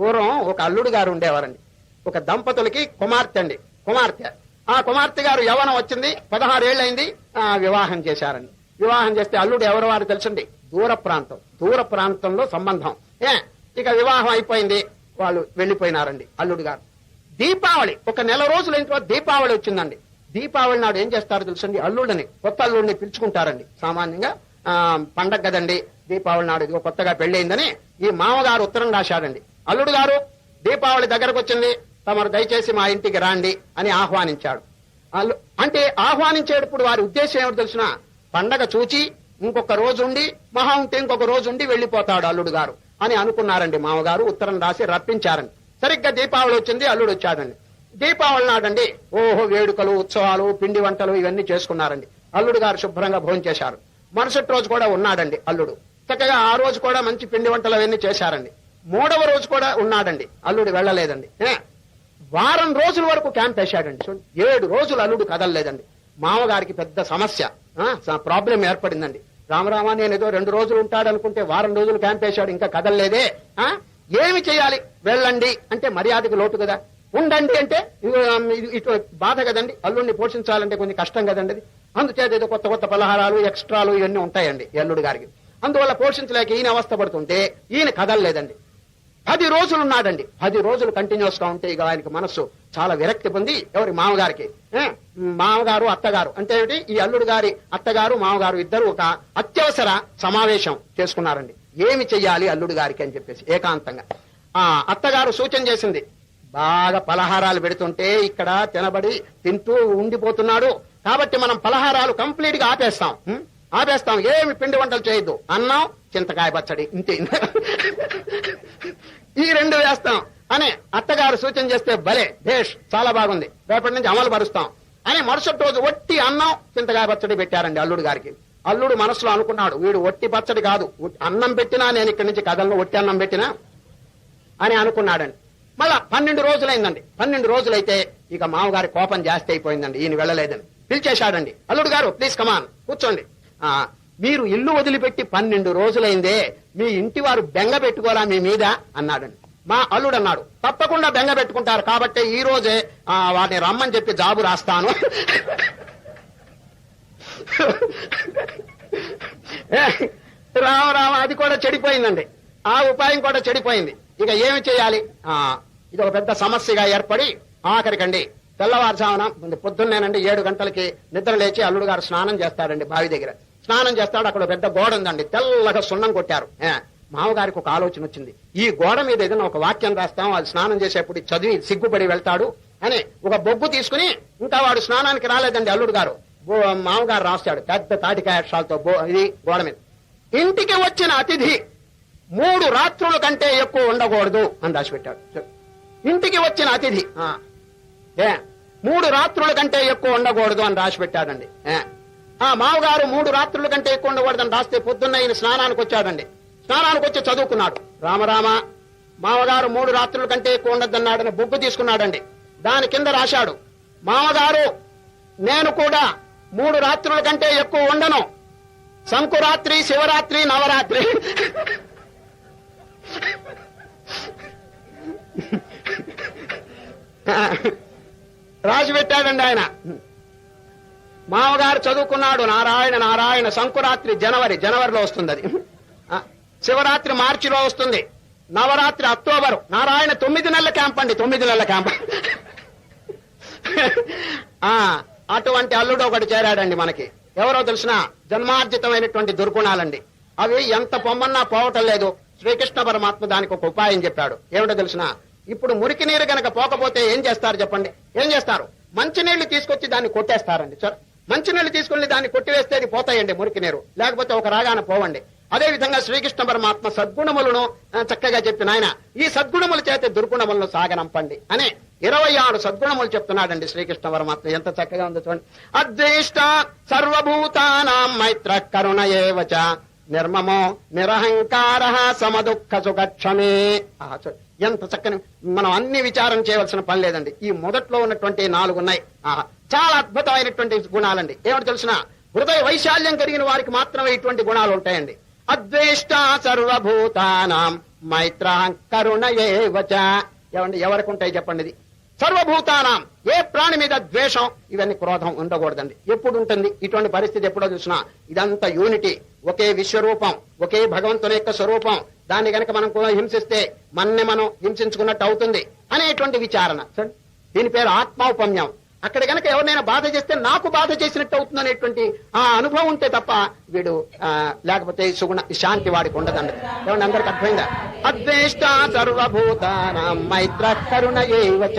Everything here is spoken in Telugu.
పూర్వం ఒక అల్లుడు గారు ఉండేవారండి. ఒక దంపతులకి కుమార్తె అండి. కుమార్తె. ఆ కుమార్తె గారు యవనం వచ్చింది పదహారేళ్ళైంది ఆ, వివాహం చేశారండి. వివాహం చేస్తే అల్లుడు ఎవరు వారు తెలుసండి? దూర ప్రాంతం. దూర ప్రాంతంలో సంబంధం. ఏ ఇక వివాహం అయిపోయింది వాళ్ళు వెళ్ళిపోయినారండి అల్లుడు గారు. దీపావళి ఒక నెల రోజులు ఇంట్లో దీపావళి వచ్చిందండి. దీపావళి నాడు ఏం చేస్తారో తెలుసండి? అల్లుడిని కొత్త అల్లుడిని పిలుచుకుంటారండి. సామాన్యంగా ఆ, పండగ కదండి దీపావళి నాడు ఇదిగో కొత్తగా పెళ్ళయిందని ఈ మామగారు ఉత్తరం రాశాడండి అల్లుడు గారు దీపావళి దగ్గరకు వచ్చింది తమరు దయచేసి మా ఇంటికి రాండి అని ఆహ్వానించాడు. అల్లు అంటే ఆహ్వానించేటప్పుడు వారి ఉద్దేశం ఏమిటి తెలిసిన పండగ చూచి ఇంకొక రోజు ఉండి మహా ఉంటే ఇంకొక రోజు ఉండి వెళ్ళిపోతాడు అల్లుడు గారు అని అనుకున్నారండి మామగారు ఉత్తరం రాసి రప్పించారండి. సరిగ్గా దీపావళి వచ్చింది అల్లుడు వచ్చాడండి. దీపావళి నాడండి ఓహో వేడుకలు ఉత్సవాలు పిండి వంటలు ఇవన్నీ చేసుకున్నారండి. అల్లుడు గారు శుభ్రంగా భోజనం చేశారు. మరుసటి రోజు కూడా ఉన్నాడండి అల్లుడు. చక్కగా ఆ రోజు కూడా మంచి పిండి వంటలు అవన్నీ చేశారండి. మూడవ రోజు కూడా ఉన్నాడండి. అల్లుడు వెళ్ళలేదండి. వారం రోజుల వరకు క్యాంప్ వేశాడండి. చూడండి ఏడు రోజులు అల్లుడు కదలలేదండి. మామగారికి పెద్ద సమస్య ప్రాబ్లం ఏర్పడిందండి. రామరామ నేను ఏదో రెండు రోజులు ఉంటాడు అనుకుంటే వారం రోజులు క్యాంప్ వేశాడు ఇంకా కదలలేదే. ఆ? ఏమి చేయాలి? వెళ్ళండి. అంటే మర్యాదకి లోటు కదా. ఉండండి అంటే ఇటు బాధ కదండి. అల్లుడిని పోషించాలంటే కొంచెం కష్టం కదండి అది. అందుచేత ఏదో కొత్త కొత్త పలహారాలు ఎక్స్ట్రాలు ఇవన్నీ ఉంటాయండి అల్లుడు గారికి. అందువల్ల పోషించలేక ఈయన అవస్థ పడుతుంటే ఈయన కదలలేదండి. పది రోజులు ఉన్నాడండి. పది రోజులు కంటిన్యూస్గా ఉంటే ఇక ఆయనకి మనస్సు చాలా విరక్తి పొంది ఎవరి మామగారికి? మామగారు అత్తగారు. అంటే ఏమిటి? ఈ అల్లుడు గారి అత్తగారు మామగారు ఇద్దరు ఒక అత్యవసర సమావేశం చేసుకున్నారండి. ఏమి చెయ్యాలి అల్లుడు గారికి అని చెప్పేసి ఏకాంతంగా. ఆ అత్తగారు సూచన చేసింది. బాగా పలహారాలు పెడుతుంటే ఇక్కడ తినబడి తింటూ ఉండిపోతున్నాడు. కాబట్టి మనం పలహారాలు కంప్లీట్గా ఆపేస్తాం. ఆపేస్తాం. ఏమి పిండి వంటలు చేయొద్దు. అన్నం చింతకాయ పచ్చడి ఇంతే. ఈ రెండు వేస్తాం. అని అత్తగారు సూచన చేస్తే భలే భేష్ చాలా బాగుంది. రేపటి నుంచి అమలు పరుస్తాం. అని మరుసటి రోజు ఒట్టి అన్నం చింతకాయ పచ్చడి పెట్టారండి అల్లుడు గారికి. అల్లుడు మనసులో అనుకున్నాడు వీడు ఒట్టి పచ్చడి కాదు. అన్నం పెట్టినా నేను ఇక్కడి నుంచి కథల్లో ఒట్టి అన్నం పెట్టినా అని అనుకున్నాడండి. మళ్ళా పన్నెండు రోజులైందండి. పన్నెండు రోజులైతే ఇక మామగారి కోపం జాస్తి అయిపోయిందండి. ఈయన వెళ్ళలేదని పిలిచేశాడండి. అల్లుడు గారు ప్లీజ్ కమాన్ కూర్చోండి. ఆ మీరు ఇల్లు వదిలిపెట్టి పన్నెండు రోజులైందే మీ ఇంటి వారు బెంగ పెట్టుకోరా మీ మీద అన్నాడండి. మా అల్లుడు అన్నాడు తప్పకుండా బెంగ పెట్టుకుంటారు కాబట్టి ఈ రోజే వాటిని రమ్మని చెప్పి జాబు రాస్తాను. ఏ, రామ రామ అది కూడా చెడిపోయిందండి. ఆ ఉపాయం కూడా చెడిపోయింది. ఇక ఏమి చేయాలి? ఆ ఇది ఒక పెద్ద సమస్యగా ఏర్పడి ఆఖరికండి తెల్లవారుజామున ముందు పొద్దున్నేనండి ఏడు గంటలకి నిద్ర లేచి అల్లుడు గారు స్నానం చేస్తాడండి బావి దగ్గర. స్నానం చేస్తాడు అక్కడ పెద్ద గోడ ఉందండి. తెల్లగా సున్నం కొట్టారు. మామగారికి ఒక ఆలోచన వచ్చింది. ఈ గోడ మీద ఏదైనా ఒక వాక్యం రాస్తాం అది స్నానం చేసేప్పుడు చదివి సిగ్గుపడి వెళ్తాడు అని ఒక బొగ్గు తీసుకుని ఇంకా వాడు స్నానానికి రాలేదండి అల్లుడు గారు. మామగారు రాస్తాడు పెద్ద తాటికాయ బో- ఇది గోడ మీద. ఇంటికి వచ్చిన అతిథి మూడు రాత్రుల కంటే ఎక్కువ ఉండకూడదు అని రాసి పెట్టాడు ఇంటికి వచ్చిన అతిథి ఆ, ఏ మూడు రాత్రుల కంటే ఎక్కువ ఉండకూడదు అని రాసి పెట్టాడండి ఆ మామగారు మూడు రాత్రుల కంటే ఎక్కువ ఉండకూడదని రాస్తే పొద్దున్న ఆయన స్నానానికి వచ్చాడండి. స్నానానికి వచ్చి చదువుకున్నాడు. రామరామ మామగారు మూడు రాత్రుల కంటే ఎక్కువ ఉండద్దన్నాడని బొగ్గు తీసుకున్నాడండి. దాని కింద రాశాడు మామగారు నేను కూడా మూడు రాత్రుల కంటే ఎక్కువ ఉండను. సంకురాత్రి శివరాత్రి నవరాత్రి. రాసి పెట్టాడండి ఆయన. మామగారు చదువుకున్నాడు నారాయణ నారాయణ సంకురాత్రి జనవరి జనవరిలో వస్తుంది అది శివరాత్రి మార్చిలో వస్తుంది. నవరాత్రి అక్టోబర్. నారాయణ తొమ్మిది నెలల క్యాంప్ అండి తొమ్మిది నెలల క్యాంప్. ఆ అటువంటి అల్లుడు ఒకటి చేరాడండి మనకి. ఎవరో తెలిసిన జన్మార్జితమైనటువంటి దుర్గుణాలండి. అవి ఎంత పొమ్మన్నా పోవటం లేదు. శ్రీకృష్ణ పరమాత్మ దానికి ఒక ఉపాయం చెప్పాడు. ఏమిటో తెలిసిన ఇప్పుడు మురికి నీరు గనక పోకపోతే ఏం చేస్తారు చెప్పండి? ఏం చేస్తారు? మంచినీళ్ళు తీసుకొచ్చి దాన్ని కొట్టేస్తారండి మంచి నీళ్ళు తీసుకుని దాన్ని కొట్టివేస్తే అది పోతాయండి మురికి నీరు. లేకపోతే ఒక రాగాన పోవండి. అదే విధంగా శ్రీకృష్ణ పరమాత్మ సద్గుణములను చక్కగా చెప్పిన ఆయన ఈ సద్గుణముల చేత దుర్గుణములను సాగనంపండి అనే ఇరవై ఆరు సద్గుణములు చెప్తున్నాడండి శ్రీకృష్ణ పరమాత్మ. ఎంత చక్కగా ఉందో చూడండి. అద్వేష్ట సర్వభూతానాం మైత్ర కరుణ ఏవచ నిర్మమో నిరహంకార సమదుఃఖ సుఖక్షమే ఎంత చక్కని మనం అన్ని విచారం చేయవలసిన పని లేదండి. ఈ మొదట్లో ఉన్నటువంటి నాలుగు ఉన్నాయి. ఆహా, చాలా అద్భుతమైనటువంటి గుణాలండి. ఏమిటి తెలిసిన? హృదయ వైశాల్యం కలిగిన వారికి మాత్రమే ఇటువంటి గుణాలు ఉంటాయండి. అద్వేష్ట సర్వభూతానాం. మైత్ర కరుణ ఏవచ ఏమండి ఎవరికి ఉంటాయి చెప్పండి ఇది? సర్వభూతానం. ఏ ప్రాణి మీద ద్వేషం? ఇవన్నీ క్రోధం ఉండకూడదండి. ఎప్పుడు ఉంటుంది? ఇటువంటి పరిస్థితి ఎప్పుడో చూసినా ఇదంతా యూనిటీ. ఒకే విశ్వరూపం ఒకే భగవంతుని యొక్క స్వరూపం. దాన్ని గనక మనం కూడా హింసిస్తే మన్ని మనం హింసించుకున్నట్టు అవుతుంది అనేటువంటి విచారణ. దీని పేరు ఆత్మౌపమ్యం. అక్కడ గనక ఎవరినైనా బాధ చేస్తే నాకు బాధ చేసినట్టు అవుతుంది అనేటువంటి ఆ అనుభవం ఉంటే తప్ప వీడు ఆ, లేకపోతే సుగుణ శాంతి వాడికి ఉండదండి. ఏమండి అందరికి అర్థమైందా? అద్వేష్ట సర్వభూతానం మైత్ర కరుణ ఏవచ.